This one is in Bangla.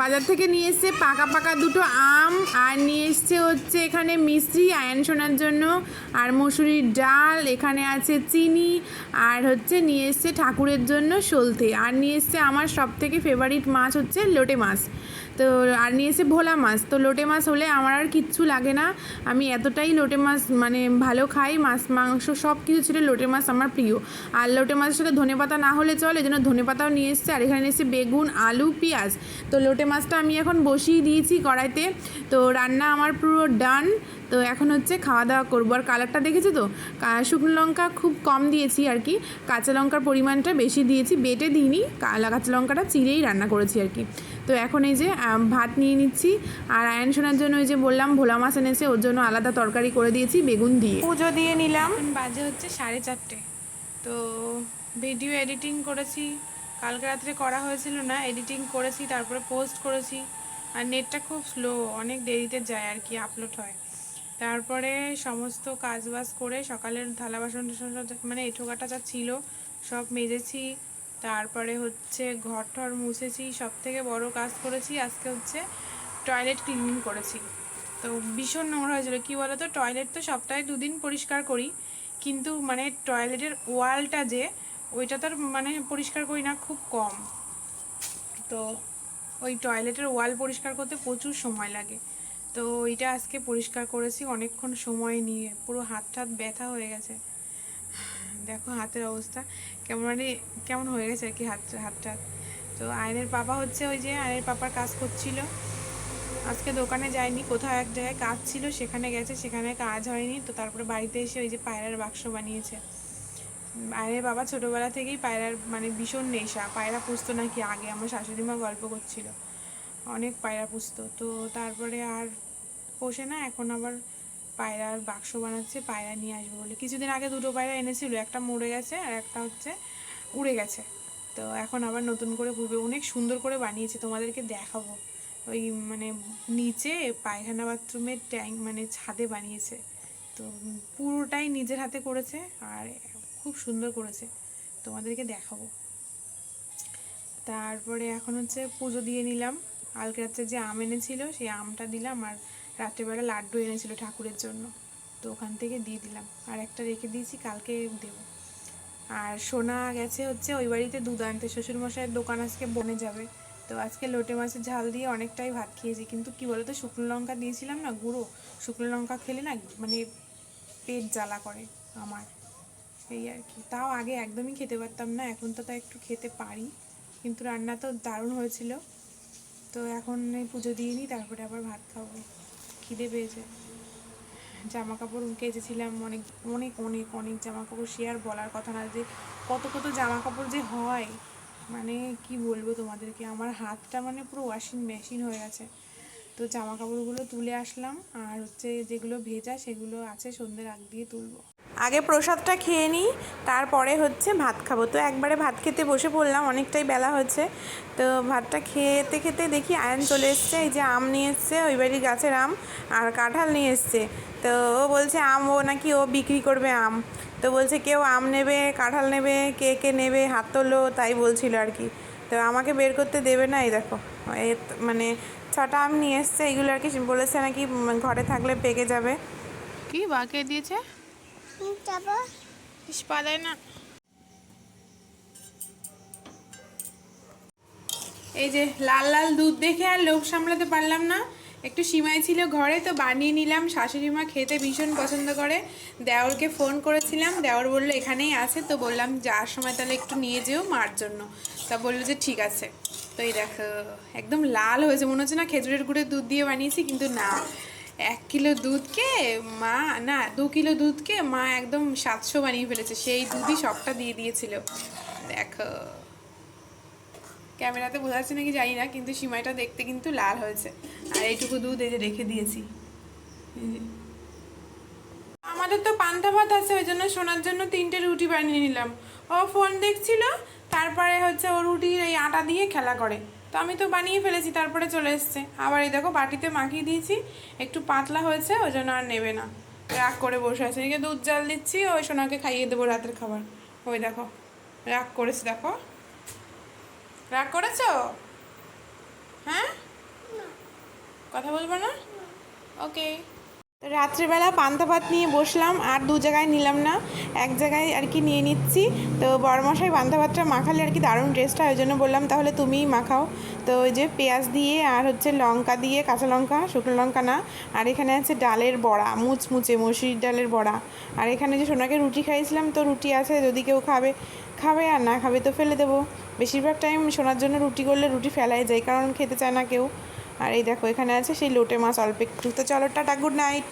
বাজার থেকে নিয়ে এসছে পাকা পাকা দুটো আম, আর নিয়ে এসছে হচ্ছে এখানে মিষ্টি, আয়ন শোনার জন্য, আর মসুরির ডাল, এখানে আছে চিনি, আর হচ্ছে নিয়ে এসছে ঠাকুরের জন্য সলতে আর নিয়ে এসছে আমার সব থেকে ফেভারিট মাছ হচ্ছে লোটে মাছ। তো আর নিয়ে এসে ভোলা মাছ, তো লোটে মাছ হলে আমার আর কিচ্ছু লাগে না, আমি এতটাই লোটে মাছ মানে ভালো খাই, মাছ, মাংস সব কিছু ছিল লোটে মাছ আমার প্রিয়। আর লোটে মাছের সাথে ধনে পাতা না হলে চলে, এই জন্য ধনে পাতাও নিয়ে এসছে, আর এখানে এসে বেগুন, আলু, পেঁয়াজ। তো লোটে মাছটা আমি এখন বসিয়ে দিয়েছি কড়াইতে। তো রান্না আমার পুরো ডান। তো এখন হচ্ছে খাওয়া দাওয়া করব। আর কালারটা দেখেছ তো? শুকনো লঙ্কা খুব কম দিয়েছি আর কি। কাঁচা লঙ্কার পরিমাণটা বেশি দিয়েছি বেটে দিইনি। কালা কাঁচা লঙ্কাটা চিরেই রান্না করেছি আর কি। তো এখন এই যে ভাত নিয়ে নিচ্ছি। আর আয়ন শোনার জন্য ওই যে বললাম ভোলা মাছ এনেছে ওর জন্য আলাদা তরকারি করে দিয়েছি বেগুন দিয়ে। পুজো দিয়ে নিলাম। বাজে হচ্ছে সাড়ে চারটে। তো ভিডিও এডিটিং করেছি। কালকে রাত্রে করা হয়েছিল না এডিটিং করেছি, তারপরে পোস্ট করেছি। আর নেটটা খুব স্লো অনেক দেরিতে যায় আর কি আপলোড হয়। তারপরে সমস্ত কাজ বাজ করে সকালের থালা বাসন মানে এঁঠোকাটা যা ছিল, সব মেজেছি। তারপরে হচ্ছে ঘর টর মুছেছি, সব থেকে বড় কাজ করেছি আজকে হচ্ছে টয়লেট ক্লিনিং করেছি। তো ভীষণ নোংরা হয়েছিল। কী বলো তো টয়লেট তো সপ্তাহে দুদিন পরিষ্কার করি, কিন্তু মানে টয়লেটের ওয়ালটা যে ওইটা তো মানে পরিষ্কার করি না, খুব কম। তো ওই টয়লেটের ওয়াল পরিষ্কার করতে প্রচুর সময় লাগে। তো ওইটা আজকে পরিষ্কার করেছি, অনেকক্ষণ সময় নিয়ে। পুরো হাত টাত ব্যথা হয়ে গেছে। দেখো হাতের অবস্থা। কেমন মানে কেমন হয়ে গেছে আর কি হাত হাতটা তো আয়নের পাপা হচ্ছে ওই যে, আয়নের পাপার কাজ করছিল। আজকে দোকানে যায়নি, কোথাও এক জায়গায় কাজ ছিল, সেখানে গেছে, সেখানে কাজ হয়নি। তো তারপরে বাড়িতে এসে ওই যে পায়রার বাক্স বানিয়েছে। আয়নের বাবা, ছোটোবেলা থেকেই পায়রার মানে ভীষণ নেশা। পায়রা পুষতো নাকি আগে? আমার শাশুড়ি মা গল্প করছিল। অনেক পায়রা পুষতো। তো তারপরে আর পোষে না, এখন আবার পায়রার বাক্স বানাচ্ছে, পায়রা নিয়ে আসবে বলে। কিছুদিন আগে দুটো পায়রা এনেছিল, একটা মরে গেছে আর একটা হচ্ছে উড়ে গেছে। তো এখন আবার নতুন করে ঘুরবে অনেক সুন্দর করে বানিয়েছে, তোমাদেরকে দেখাবো। ওই মানে নিচে পায়খানা বাথরুমের ট্যাঙ্ক মানে ছাদে বানিয়েছে। তো পুরোটাই নিজের হাতে করেছে। আর খুব সুন্দর করেছে। তোমাদেরকে দেখাবো। তারপরে এখন হচ্ছে পুজো দিয়ে নিলাম। কালকে রাত্রে যে আম এনেছিল, সেই আমটা দিলাম আর রাত্রেবেলা লাড্ডু এনেছিল ঠাকুরের জন্য। তো ওখান থেকে দিয়ে দিলাম। আর একটা রেখে দিয়েছি, কালকে দেব। আর সোনা গেছে হচ্ছে ওই বাড়িতে দুধ আনতে। শ্বশুরমশাইয়ের দোকান আজকে বনে যাবে। তো আজকে লোটে মাছের ঝাল দিয়ে অনেকটাই ভাত খেয়েছি। কিন্তু কি বলতো, শুকনো লঙ্কা দিয়েছিলাম না, গুঁড়ো। শুকনো লঙ্কা খেলে না মানে পেট জ্বালা করে আমার। এই আর কি। তাও আগে একদমই খেতে পারতাম না, এখন তো তাই একটু খেতে পারি। কিন্তু রান্না তো দারুণ হয়েছিল। তো এখন পুজো দিয়ে নিই, তারপরে আবার ভাত খাব। খিদে পেয়েছে। জামা কাপড় কেচেছিলাম অনেক অনেক অনেক অনেক জামা কাপড় সে আর বলার কথা না যে কত কত জামা কাপড় যে হয়। মানে কি বলব তোমাদেরকে, আমার হাতটা মানে পুরো ওয়াশিং মেশিন হয়ে গেছে। তো জামা কাপড়গুলো তুলে আসলাম, আর হচ্ছে যেগুলো ভেজা সেগুলো আছে সন্ধ্যের আগ দিয়ে তুলবো। আগে প্রসাদটা খেয়ে নিই, তারপরে হচ্ছে ভাত খাব। তো একবারে ভাত খেতে বসে পড়লাম, অনেকটাই বেলা হচ্ছে তো ভাতটা খেতে খেতে দেখি আয়ন চলে এসছে, এই যে আম নিয়ে এসছে, ওই বাড়ির গাছের আম আর কাঁঠাল নিয়ে এসছে। তো ও বলছে আম, ও নাকি ও বিক্রি করবে আম। তো বলছে কেউ আম নেবে, কাঁঠাল নেবে, কে কে নেবে, হাত তোলো, তাই বলছিল আর কি। তো আমাকে বের করতে দেবে না, এই দেখো। মানে ছটা আম নিয়ে এসছে এগুলো আর কি বলেছে নাকি ঘরে থাকলে পেকে যাবে। কি বাকে দিয়েছে? যাব। পালায় না। এই যে লাল লাল দুধ দেখে আর লোভ সামলাতে পারলাম না। একটু সিমাই ছিল ঘরে, তো বানিয়ে নিলাম। শাশুড়ি মা খেতে ভীষণ পছন্দ করে। দেওরকে ফোন করেছিলাম। দেওর বলল, এখানেই আছে। তো বললাম, যাওয়ার সময় তাহলে একটু নিয়ে যেও মার জন্য। তা বলল যে, ঠিক আছে। তো এই দেখো, একদম লাল হয়েছে। মনে হচ্ছে না খেজুরের গুড়ের দুধ দিয়ে বানিয়েছি, কিন্তু না। এক কিলো দুধকে মা, না, দু কিলো দুধকে মা একদম সাতশো বানিয়ে ফেলেছে। সেই দুধই সবটা দিয়ে দিয়েছিল। দেখো। ক্যামেরাতে বোঝা যাচ্ছে নাকি জানি না, কিন্তু সিমাইটা দেখতে কিন্তু লাল হয়েছে। আর এইটুকু দুধ এই যে রেখে দিয়েছি। আমাদের তো পান্তা ভাত আছে, ওই জন্য শোনার জন্য তিনটে রুটি বানিয়ে নিলাম। ও ফোন দেখছিল, তারপরে হচ্ছে ও রুটির এই আটা দিয়ে খেলা করে। তো আমি তো বানিয়ে ফেলেছি তারপরে চলে এসছে। আবার এই দেখো বাটিতে মাখিয়ে দিয়েছি একটু পাতলা হয়েছে ওই জন্য আর নেবে না। রাগ করে বসে আছে। এদিকে দুধ জাল দিচ্ছি ওই সোনাকে খাইয়ে দেবো রাতের খাবার। ওই দেখো রাগ করেছে দেখো। রাগ করেছ? হ্যাঁ? কথা বলব না? ওকে তো রাত্রিবেলা পান্তা ভাত নিয়ে বসলাম, আর দু জায়গায় নিলাম না, এক জায়গায় আর কি নিয়ে নিচ্ছি। তো বড়মশাই পান্তা ভাতটা মাখালে আর কি দারুণ টেস্টটা ওই জন্য বললাম তাহলে তুমিই মাখাও। তো ওই যে পেঁয়াজ দিয়ে আর হচ্ছে লঙ্কা দিয়ে, কাঁচা লঙ্কা, শুকনো লঙ্কা না, আর এখানে আছে ডালের বড়া, মুচমুচে মসুরির ডালের বড়া। আর এখানে যে সোনাকে রুটি খাইয়েছিলাম, তো রুটি আছে, যদি কেউ খাবে খাবে, আর না খাবে তো ফেলে দেবো। বেশিরভাগ টাইম সোনার জন্য রুটি করলে রুটি ফেলাই যায়, কারণ খেতে চায় না কেউ। আর এই দেখো, এখানে আছে সেই লোটে মাছ, অল্প একটু। তো চলো, টাটা, গুড নাইট।